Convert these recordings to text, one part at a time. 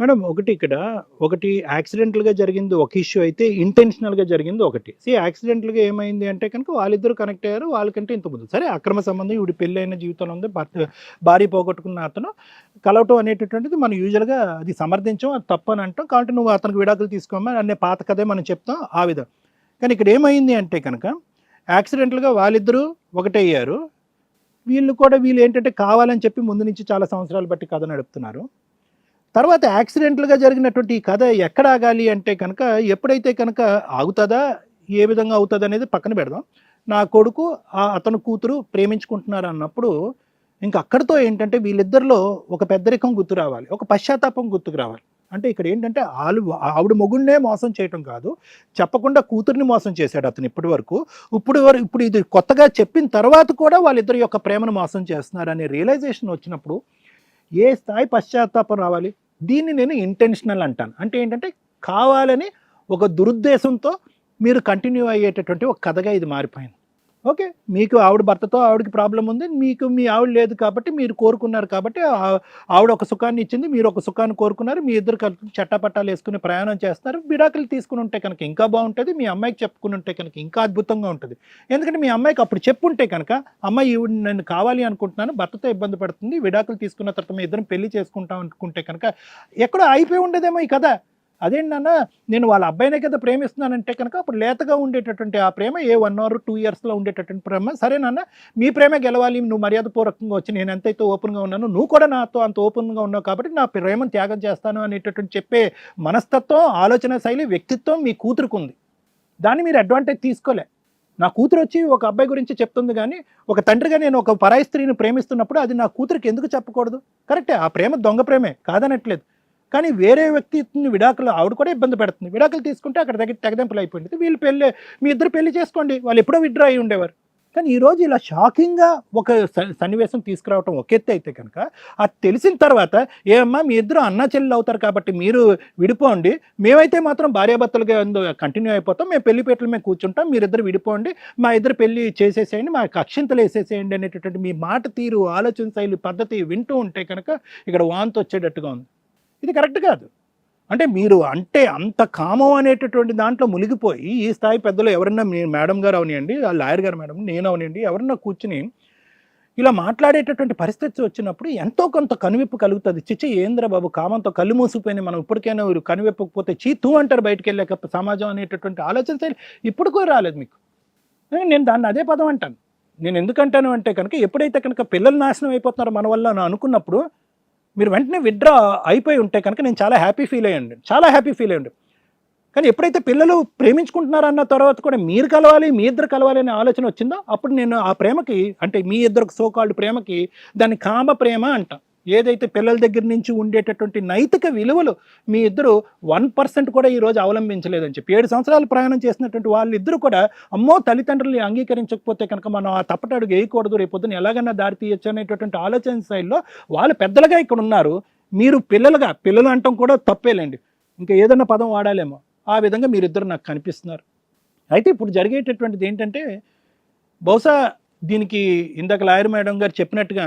Madam ఒకటి ఇక్కడ ఒకటి యాక్సిడెంటల్గా జరిగింది ఒక ఇష్యూ అయితే ఇంటెన్షనల్గా జరిగింది ఒకటి. సీ యాక్సిడెంటల్గా ఏమైంది అంటే కనుక వాళ్ళిద్దరు కనెక్ట్ అయ్యారు వాళ్ళకంటే ఇంత ముందు. సరే అక్రమ సంబంధం ఇవి పెళ్ళైన జీవితంలో ఉంది భర్త భార్య పోగొట్టుకున్న అతను కలవటం అనేటటువంటిది మనం యూజువల్గా అది సమర్థించాం అది తప్పు అని అంటాం. కాబట్టి నువ్వు అతనికి విడాకులు తీసుకోమని అనే పాత కథే మనం చెప్తాం ఆ విధం. కానీ ఇక్కడ ఏమైంది అంటే కనుక యాక్సిడెంటల్గా వాళ్ళిద్దరూ ఒకటయ్యారు వీళ్ళు కూడా వీళ్ళు ఏంటంటే కావాలని చెప్పి ముందు నుంచి చాలా సంవత్సరాలు బట్టి కథ నడుపుతున్నారు. తర్వాత యాక్సిడెంట్లుగా జరిగినటువంటి ఈ కథ ఎక్కడ ఆగాలి అంటే కనుక ఎప్పుడైతే కనుక ఆగుతుందా ఏ విధంగా అవుతుంది అనేది పక్కన పెడదాం. నా కొడుకు అతను కూతురు ప్రేమించుకుంటున్నారు అన్నప్పుడు ఇంకా అక్కడితో ఏంటంటే వీళ్ళిద్దరిలో ఒక పెద్దరికం గుర్తు రావాలి ఒక పశ్చాత్తాపం గుర్తుకు రావాలి. అంటే ఇక్కడ ఏంటంటే ఆలు ఆవిడ మొగుడినే మోసం చేయటం కాదు చెప్పకుండా కూతుర్ని మోసం చేశాడు అతను ఇప్పటి వరకు. ఇప్పుడు వరకు ఇప్పుడు ఇది కొత్తగా చెప్పిన తర్వాత కూడా వాళ్ళిద్దరి యొక్క ప్రేమను మోసం చేస్తున్నారు అనే రియలైజేషన్ వచ్చినప్పుడు ఏ స్థాయి పశ్చాత్తాపం రావాలి? దీన్ని నేను ఇంటెన్షనల్ అంటాను. అంటే ఏంటంటే కావాలని ఒక దురుద్దేశంతో మీరు కంటిన్యూ అయ్యేటటువంటి ఒక కథగా ఇది మారిపోయింది. ఓకే మీకు ఆవిడ భర్తతో ఆవిడకి ప్రాబ్లం ఉంది మీకు మీ ఆవిడ లేదు కాబట్టి మీరు కోరుకున్నారు కాబట్టి ఆవిడ ఒక సుఖాన్ని ఇచ్చింది మీరు ఒక సుఖాన్ని కోరుకున్నారు మీ ఇద్దరు కలిసి చట్టపట్టాలు వేసుకుని ప్రయాణం చేస్తున్నారు విడాకులు తీసుకుని ఉంటే కనుక ఇంకా బాగుంటుంది మీ అమ్మాయికి చెప్పుకుని ఉంటే కనుక ఇంకా అద్భుతంగా ఉంటుంది. ఎందుకంటే మీ అమ్మాయికి అప్పుడు చెప్పుంటే కనుక అమ్మాయి ఈవిడ నేను కావాలి అనుకుంటున్నాను భర్తతో ఇబ్బంది పడుతుంది విడాకులు తీసుకున్న తర్వాత మీ ఇద్దరం పెళ్ళి చేసుకుంటాం అనుకుంటే కనుక ఎక్కడో అయిపోయి ఉండదేమో ఈ కదా అదేంటి నాన్న నేను వాళ్ళ అబ్బాయినే కదా ప్రేమిస్తున్నానంటే కనుక అప్పుడు లేతగా ఉండేటటువంటి ఆ ప్రేమ ఏ వన్ అవర్ టూ ఇయర్స్లో ఉండేటటువంటి ప్రేమ. సరే నాన్న మీ ప్రేమ గెలవాలి నువ్వు మర్యాదపూర్వకంగా వచ్చి నేను ఎంతైతే ఓపెన్గా ఉన్నాను నువ్వు కూడా నాతో అంత ఓపెన్గా ఉన్నావు కాబట్టి నా ప్రేమను త్యాగం చేస్తాను అనేటటువంటి చెప్పే మనస్తత్వం ఆలోచన శైలి వ్యక్తిత్వం మీ కూతురుకుంది దాన్ని మీరు అడ్వాంటేజ్ తీసుకోలే. నా కూతురు వచ్చి ఒక అబ్బాయి గురించి చెప్తుంది కానీ ఒక తండ్రిగా నేను ఒక పరాయి స్త్రీని ప్రేమిస్తున్నప్పుడు అది నా కూతురికి ఎందుకు చెప్పకూడదు? కరెక్టే ఆ ప్రేమ దొంగ ప్రేమే కాదనట్లేదు. కానీ వేరే వ్యక్తిని విడాకులు ఆవిడ కూడా ఇబ్బంది పెడుతుంది. విడాకులు తీసుకుంటే అక్కడ దగ్గర తెగదెంపులు అయిపోయింది. వీళ్ళు పెళ్ళి మీ ఇద్దరు పెళ్ళి చేసుకోండి. వాళ్ళు ఎప్పుడో విడ్రా అయి ఉండేవారు. కానీ ఈరోజు ఇలా షాకింగ్గా ఒక స- సన్నివేశం తీసుకురావటం ఒక ఎత్తు అయితే కనుక అది తెలిసిన తర్వాత ఏమమ్మా మీ ఇద్దరు అన్న చెల్లెలు అవుతారు కాబట్టి మీరు విడిపోండి. మేమైతే మాత్రం భార్యాభర్తలుగా కంటిన్యూ అయిపోతాం. మేము పెళ్ళి మేము కూర్చుంటాం. మీరిద్దరు విడిపోండి. మా ఇద్దరు పెళ్ళి చేసేసేయండి. మా కక్షింతలు వేసేసేయండి అనేటటువంటి మీ మాట తీరు ఆలోచన శైలి పద్ధతి వింటూ ఉంటే కనుక ఇక్కడ వాంతి వచ్చేటట్టుగా ఉంది. ఇది కరెక్ట్ కాదు. అంటే మీరు అంటే అంత కామం అనేటటువంటి దాంట్లో మునిగిపోయి ఈ స్థాయి పెద్దలు ఎవరన్నా మీ మేడం గారు అవనియండి ఆ లాయర్ గారు మేడం నేను అవనియండి ఎవరన్నా కూర్చుని ఇలా మాట్లాడేటటువంటి పరిస్థితి వచ్చినప్పుడు ఎంతో కొంత కనువిప్పు కలుగుతుంది. చిచ్చి ఏంద్ర బాబు కామంతో కళ్ళు మూసిపోయింది మనం ఇప్పటికైనా వీరు కనువిప్పకపోతే చీ తూ అంటారు బయటకు వెళ్ళాక సమాజం అనేటటువంటి ఆలోచన ఇప్పుడు కూడా రాలేదు మీకు. నేను దాన్ని అదే పదం అంటాను. నేను ఎందుకంటాను అంటే కనుక ఎప్పుడైతే కనుక పిల్లలు నాశనం అయిపోతున్నారో మన వల్ల అనుకున్నప్పుడు మీరు వెంటనే విత్డ్రా అయిపోయి ఉంటే కనుక నేను చాలా హ్యాపీ ఫీల్ అయ్యండి చాలా హ్యాపీ ఫీల్ అయ్యండి కానీ ఎప్పుడైతే పిల్లలు ప్రేమించుకుంటున్నారన్న తర్వాత కూడా మీరు కలవాలి మీ ఇద్దరు కలవాలి అనే ఆలోచన వచ్చిందో అప్పుడు నేను ఆ ప్రేమకి అంటే మీ ఇద్దరు సోకాల్డ్ ప్రేమకి దాన్ని కామ ప్రేమ అంట. ఏదైతే పిల్లల దగ్గర నుంచి ఉండేటటువంటి నైతిక విలువలు మీ ఇద్దరు వన్ పర్సెంట్ కూడా ఈరోజు అవలంబించలేదని చెప్పి ఏడు సంవత్సరాలు ప్రయాణం చేసినటువంటి వాళ్ళిద్దరూ కూడా అమ్మో తల్లిదండ్రులు అంగీకరించకపోతే కనుక మనం ఆ తప్పటడుగు వేయకూడదు రేపొద్దున ఎలాగైనా దారి తీయచ్చు అనేటటువంటి ఆలోచన స్థాయిలో వాళ్ళు పెద్దలుగా ఇక్కడ ఉన్నారు. మీరు పిల్లలుగా పిల్లలు అంటాం కూడా తప్పేలేండి. ఇంకా ఏదన్నా పదం వాడాలేమో. ఆ విధంగా మీరిద్దరు నాకు కనిపిస్తున్నారు. అయితే ఇప్పుడు జరిగేటటువంటిది ఏంటంటే బహుశా దీనికి ఇందాక లాయర్ మేడం గారు చెప్పినట్టుగా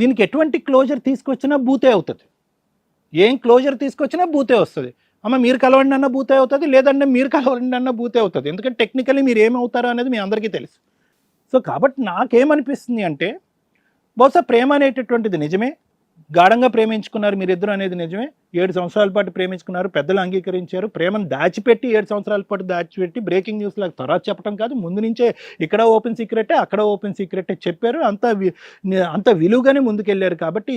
దీనికి ఎటువంటి క్లోజర్ తీసుకొచ్చినా బూతే అవుతుంది. ఏం క్లోజర్ తీసుకొచ్చినా బూతే వస్తుంది. అమ్మ మీరు కలవండి అన్న బూతే అవుతుంది లేదంటే మీరు కలవండి అన్న బూతే అవుతుంది. ఎందుకంటే టెక్నికల్లీ మీరు ఏమవుతారో అనేది మీ అందరికీ తెలుసు. సో కాబట్టి నాకేమనిపిస్తుంది అంటే బహుశా ప్రేమ అనేటటువంటిది నిజమే. గాఢంగా ప్రేమించుకున్నారు మీరిద్దరు అనేది నిజమే. ఏడు సంవత్సరాల పాటు ప్రేమించుకున్నారు పెద్దలు అంగీకరించారు ప్రేమను దాచిపెట్టి ఏడు సంవత్సరాల పాటు దాచిపెట్టి బ్రేకింగ్ న్యూస్ లాగా తర్వాత చెప్పడం కాదు ముందు నుంచే ఇక్కడ ఓపెన్ సీక్రెటే అక్కడ ఓపెన్ సీక్రెటే చెప్పారు అంత వి- అంత విలువగానే ముందుకెళ్ళారు కాబట్టి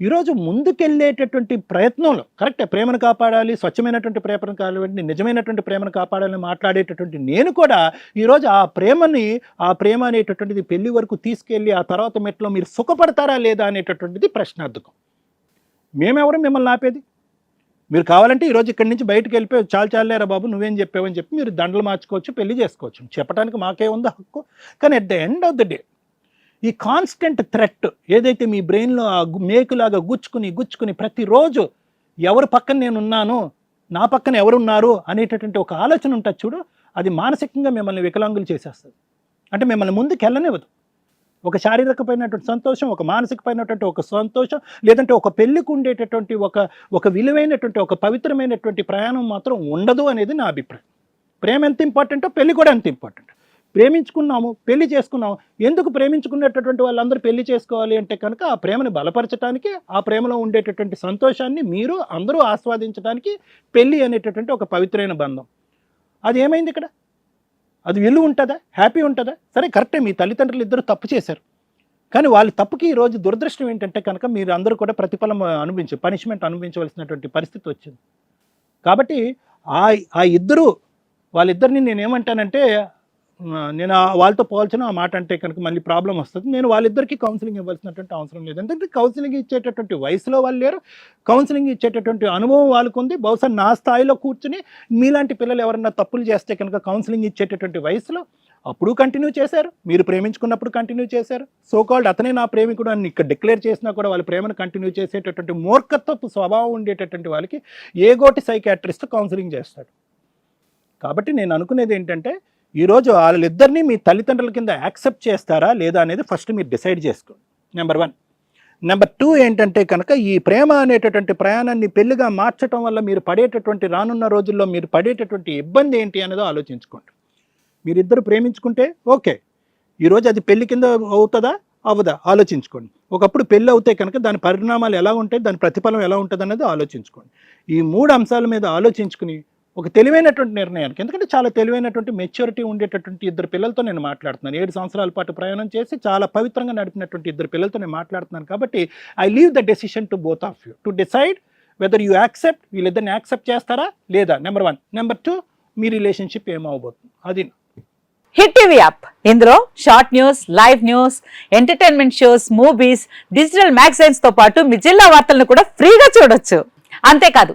ఈరోజు ముందుకెళ్ళేటటువంటి ప్రయత్నంలో కరెక్టే ప్రేమను కాపాడాలి స్వచ్ఛమైనటువంటి ప్రేమను కాబట్టి నిజమైనటువంటి ప్రేమను కాపాడాలని మాట్లాడేటటువంటి నేను కూడా ఈరోజు ఆ ప్రేమని ఆ ప్రేమ అనేటటువంటిది పెళ్ళి వరకు తీసుకెళ్ళి ఆ తర్వాత మెట్లో మీరు సుఖపడతారా లేదా అనేటటువంటిది ప్రశ్నార్థకం. మేమెవరం మిమ్మల్ని ఆపేది? మీరు కావాలంటే ఈరోజు ఇక్కడి నుంచి బయటకు వెళ్ళిపోయి చాలు చాలేరా బాబు నువ్వేం చెప్పావని చెప్పి మీరు దండలు మార్చుకోవచ్చు పెళ్ళి చేసుకోవచ్చు. చెప్పడానికి మాకే ఉందో హక్కు. కానీ at the end of the day ఈ కాన్స్టెంట్ థ్రెట్ ఏదైతే మీ బ్రెయిన్లో ఆ మేకులాగా గుచ్చుకుని గుచ్చుకుని ప్రతిరోజు ఎవరి పక్కన నేను ఉన్నాను నా పక్కన ఎవరున్నారు అనేటటువంటి ఒక ఆలోచన ఉంటుంది చూడు అది మానసికంగా మిమ్మల్ని వికలాంగులు చేసేస్తుంది. అంటే మిమ్మల్ని ముందుకు వెళ్ళనివ్వదు ఒక శారీరకమైనటువంటి సంతోషం ఒక మానసికమైనటువంటి ఒక సంతోషం లేదంటే ఒక పెళ్ళికి ఉండేటటువంటి ఒక ఒక విలువైనటువంటి ఒక పవిత్రమైనటువంటి ప్రయాణం మాత్రం ఉండదు అనేది నా అభిప్రాయం. ప్రేమ ఎంత ఇంపార్టెంటో పెళ్ళి కూడా అంత ఇంపార్టెంట్. ప్రేమించుకున్నాము పెళ్ళి చేసుకున్నాము. ఎందుకు ప్రేమించుకునేటటువంటి వాళ్ళందరూ పెళ్ళి చేసుకోవాలి అంటే కనుక ఆ ప్రేమని బలపరచడానికి ఆ ప్రేమలో ఉండేటటువంటి సంతోషాన్ని మీరు అందరూ ఆస్వాదించడానికి పెళ్ళి అనేటటువంటి ఒక పవిత్రమైన బంధం. అది ఏమైంది ఇక్కడ? అది విలువ ఉంటుందా? హ్యాపీ ఉంటుందా? సరే కరెక్టే మీ తల్లిదండ్రులు ఇద్దరు తప్పు చేశారు. కానీ వాళ్ళ తప్పుకి ఈ రోజు దురదృష్టం ఏంటంటే కనుక మీరు అందరూ కూడా ప్రతిఫలం అనుభవించి పనిష్మెంట్ అనుభవించవలసినటువంటి పరిస్థితి వచ్చింది. కాబట్టి ఆ ఆ ఇద్దరు వాళ్ళిద్దరిని నేను ఏమంటానంటే నేను ఆ వాళ్ళతో పోల్చిన ఆ మాట అంటే కనుక మళ్ళీ ప్రాబ్లం వస్తుంది. నేను వాళ్ళిద్దరికీ కౌన్సిలింగ్ ఇవ్వాల్సినటువంటి అవసరం లేదు. ఎందుకంటే కౌన్సిలింగ్ ఇచ్చేటటువంటి వయసులో వాళ్ళు లేరు. కౌన్సిలింగ్ ఇచ్చేటటువంటి అనుభవం వాళ్ళకు ఉంది. బహుశా నా స్థాయిలో కూర్చుని మీలాంటి పిల్లలు ఎవరన్నా తప్పులు చేస్తే కనుక కౌన్సిలింగ్ ఇచ్చేటటువంటి వయసులో అప్పుడు కంటిన్యూ చేశారు. మీరు ప్రేమించుకున్నప్పుడు కంటిన్యూ చేశారు. సో కాల్డ్ అతనే నా ప్రేమికుడు అని ఇక్కడ డిక్లేర్ చేసినా కూడా వాళ్ళ ప్రేమను కంటిన్యూ చేసేటటువంటి మూర్ఖత్వపు స్వభావం ఉండేటటువంటి వాళ్ళకి ఏగోటి సైకాట్రిస్ట్ కౌన్సిలింగ్ చేస్తాడు? కాబట్టి నేను అనుకునేది ఏంటంటే ఈరోజు వాళ్ళిద్దరినీ మీ తల్లిదండ్రుల కింద యాక్సెప్ట్ చేస్తారా లేదా అనేది ఫస్ట్ మీరు డిసైడ్ చేసుకోండి. నెంబర్ వన్ నెంబర్ టూ ఏంటంటే కనుక ఈ ప్రేమ అనేటటువంటి ప్రయాణాన్ని పెళ్ళిగా మార్చడం వల్ల మీరు పడేటటువంటి రానున్న రోజుల్లో మీరు పడేటటువంటి ఇబ్బంది ఏంటి అనేది ఆలోచించుకోండి. మీరిద్దరు ప్రేమించుకుంటే ఓకే. ఈరోజు అది పెళ్ళి కింద అవుతుందా? అవ్వదా ఆలోచించుకోండి. ఒకప్పుడు పెళ్ళి అవుతే కనుక దాని పరిణామాలు ఎలా ఉంటాయి? దాని ప్రతిఫలం ఎలా ఉంటుంది అనేది ఆలోచించుకోండి. ఈ మూడు అంశాల మీద ఆలోచించుకుని ఒక తెలివైనటువంటి నిర్ణయానికి. ఎందుకంటే చాలా తెలివైనటువంటి మెచ్యూరిటీ ఉండేటటువంటి ఇద్దరు పిల్లలతో నేను మాట్లాడుతున్నాను. ఏడు సంవత్సరాల పాటు ప్రయాణం చేసి చాలా పవిత్రంగా నడిపినటువంటి ఇద్దరు పిల్లలతో నేను మాట్లాడుతున్నాను కాబట్టి I leave the decision to both of you to decide whether you accept వీళ్ళిద్దరిని యాక్సెప్ట్ చేస్తారా లేదా? నెంబర్ వన్ నెంబర్ టూ మీ రిలేషన్షిప్ ఏమవబోతుంది అది హిట్ టీవీ యాప్ ఇందులో short news live news entertainment shows movies digital మ్యాగజైన్స్తో పాటు మీ జిల్లా వార్తలను కూడా ఫ్రీగా చూడొచ్చు. అంతేకాదు